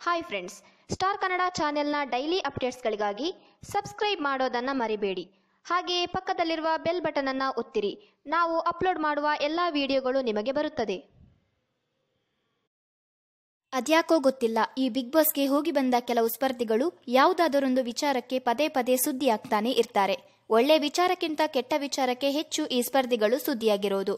Hi friends star Kannada ಚಾನೆಲ್ನ daily ಅಪ್ಡೇಟ್ಸ್ಗಳಿಗಾಗಿ subscribe ಮಾಡೋದನ್ನು ಮರಿಬೇಡಿ. ಹಾಗೆಯೇ ಪಕ್ಕದಲ್ಲಿರುವ ಬೆಲ್ ಬಟನನ್ನು ಒತ್ತಿರಿ. ನಾವು ಅಪ್ಲೋಡ್ ಮಾಡುವ ಎಲ್ಲ ವಿಡಿಯೋಗಳು ನಿಮಗೆ ಬರುತ್ತದೆ. ಅದ್ಯಾಕೋ ಗೊತ್ತಿಲ್ಲ, ಈ ಬಿಗ್ ಬಾಸ್ಗೆ ಹೋಗಿ ಬಂದ ಕೆಲವು ಸ್ಪರ್ಧಿಗಳು ಯಾವುದಾದರೊಂದು ವಿಚಾರಕ್ಕೆ ಪದೇ ಪದೇ ಸುದ್ದಿಯಾಗ್ತಾನೆ ಇರ್ತಾರೆ. ಒಳ್ಳೆ ವಿಚಾರಕ್ಕಿಂತ ಕೆಟ್ಟ ವಿಚಾರಕ್ಕೆ ಹೆಚ್ಚು ಈ ಸ್ಪರ್ಧಿಗಳು ಸುದ್ದಿಯಾಗಿರೋದು.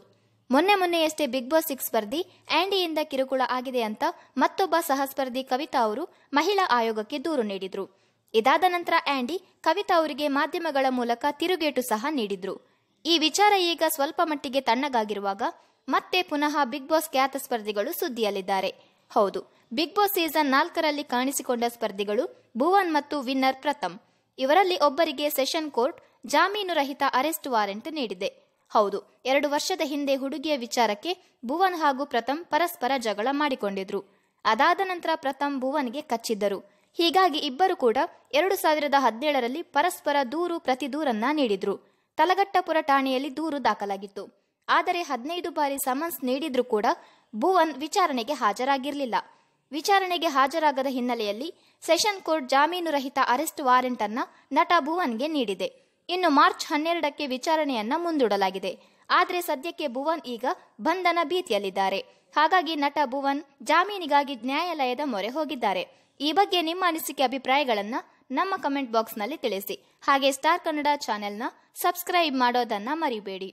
ಮೊನ್ನೆ ಮೊನ್ನೆಯಷ್ಟೇ ಬಿಗ್ ಬಾಸ್ ಸಿಕ್ಸ್ ಸ್ಪರ್ಧಿ ಆಂಡಿಯಿಂದ ಕಿರುಕುಳ ಆಗಿದೆ ಅಂತ ಮತ್ತೊಬ್ಬ ಸಹಸ್ಪರ್ಧಿ ಕವಿತಾ ಅವರು ಮಹಿಳಾ ಆಯೋಗಕ್ಕೆ ದೂರು ನೀಡಿದ್ರು. ಇದಾದ ನಂತರ ಆಂಡಿ ಕವಿತಾ ಅವರಿಗೆ ಮಾಧ್ಯಮಗಳ ಮೂಲಕ ತಿರುಗೇಟು ಸಹ ನೀಡಿದ್ರು. ಈ ವಿಚಾರ ಈಗ ಸ್ವಲ್ಪ ಮಟ್ಟಿಗೆ ತಣ್ಣಗಾಗಿರುವಾಗ ಮತ್ತೆ ಪುನಃ ಬಿಗ್ ಬಾಸ್ ಖ್ಯಾತ ಸ್ಪರ್ಧಿಗಳು ಸುದ್ದಿಯಲ್ಲಿದ್ದಾರೆ. ಹೌದು ಬಿಗ್ ಬಾಸ್ ಸೀಸನ್ ನಾಲ್ಕರಲ್ಲಿ ಕಾಣಿಸಿಕೊಂಡ ಸ್ಪರ್ಧಿಗಳು ಭುವನ್ ಮತ್ತು ವಿನ್ನರ್ ಪ್ರಥಮ್. ಇವರಲ್ಲಿ ಒಬ್ಬರಿಗೆ ಸೆಷನ್ ಕೋರ್ಟ್ ಜಾಮೀನು ರಹಿತ ಅರೆಸ್ಟ್ ವಾರೆಂಟ್ ನೀಡಿದೆ. ಹೌದು, ಎರಡು ವರ್ಷದ ಹಿಂದೆ ಹುಡುಗಿಯ ವಿಚಾರಕ್ಕೆ ಭುವನ್ ಹಾಗೂ ಪ್ರಥಮ್ ಪರಸ್ಪರ ಜಗಳ ಮಾಡಿಕೊಂಡಿದ್ರು. ಅದಾದ ನಂತರ ಪ್ರಥಮ್ ಭುವನ್ಗೆ ಕಚ್ಚಿದ್ದರು. ಹೀಗಾಗಿ ಇಬ್ಬರು ಕೂಡ ಎರಡು ಸಾವಿರದ ಹದಿನೇಳರಲ್ಲಿ ಪರಸ್ಪರ ದೂರು ಪ್ರತಿ ದೂರನ್ನ ನೀಡಿದ್ರು. ತಲಗಟ್ಟಪುರ ಠಾಣೆಯಲ್ಲಿ ದೂರು ದಾಖಲಾಗಿತ್ತು. ಆದರೆ ಹದಿನೈದು ಬಾರಿ ಸಮನ್ಸ್ ನೀಡಿದ್ರೂ ಕೂಡ ಭುವನ್ ವಿಚಾರಣೆಗೆ ಹಾಜರಾಗಿರಲಿಲ್ಲ. ವಿಚಾರಣೆಗೆ ಹಾಜರಾಗದ ಹಿನ್ನೆಲೆಯಲ್ಲಿ ಸೆಷನ್ ಕೋರ್ಟ್ ಜಾಮೀನು ರಹಿತ ಅರೆಸ್ಟ್ ವಾರೆಂಟ್ ಅನ್ನ ನಟ ಭುವನ್ಗೆ ನೀಡಿದೆ. ಇನ್ನು ಮಾರ್ಚ್ ಹನ್ನೆರಡಕ್ಕೆ ವಿಚಾರಣೆಯನ್ನ ಮುಂದೂಡಲಾಗಿದೆ. ಆದರೆ ಸದ್ಯಕ್ಕೆ ಭುವನ್ ಈಗ ಬಂಧನ ಭೀತಿಯಲ್ಲಿದ್ದಾರೆ. ಹಾಗಾಗಿ ನಟ ಭುವನ್ ಜಾಮೀನಿಗಾಗಿ ನ್ಯಾಯಾಲಯದ ಮೊರೆ ಹೋಗಿದ್ದಾರೆ. ಈ ಬಗ್ಗೆ ನಿಮ್ಮ ಅನಿಸಿಕೆ ಅಭಿಪ್ರಾಯಗಳನ್ನ ನಮ್ಮ ಕಮೆಂಟ್ ಬಾಕ್ಸ್ನಲ್ಲಿ ತಿಳಿಸಿ. ಹಾಗೆ ಸ್ಟಾರ್ ಕನ್ನಡ ಚಾನೆಲ್ನ ಸಬ್ಸ್ಕ್ರೈಬ್ ಮಾಡೋದನ್ನ ಮರಿಬೇಡಿ.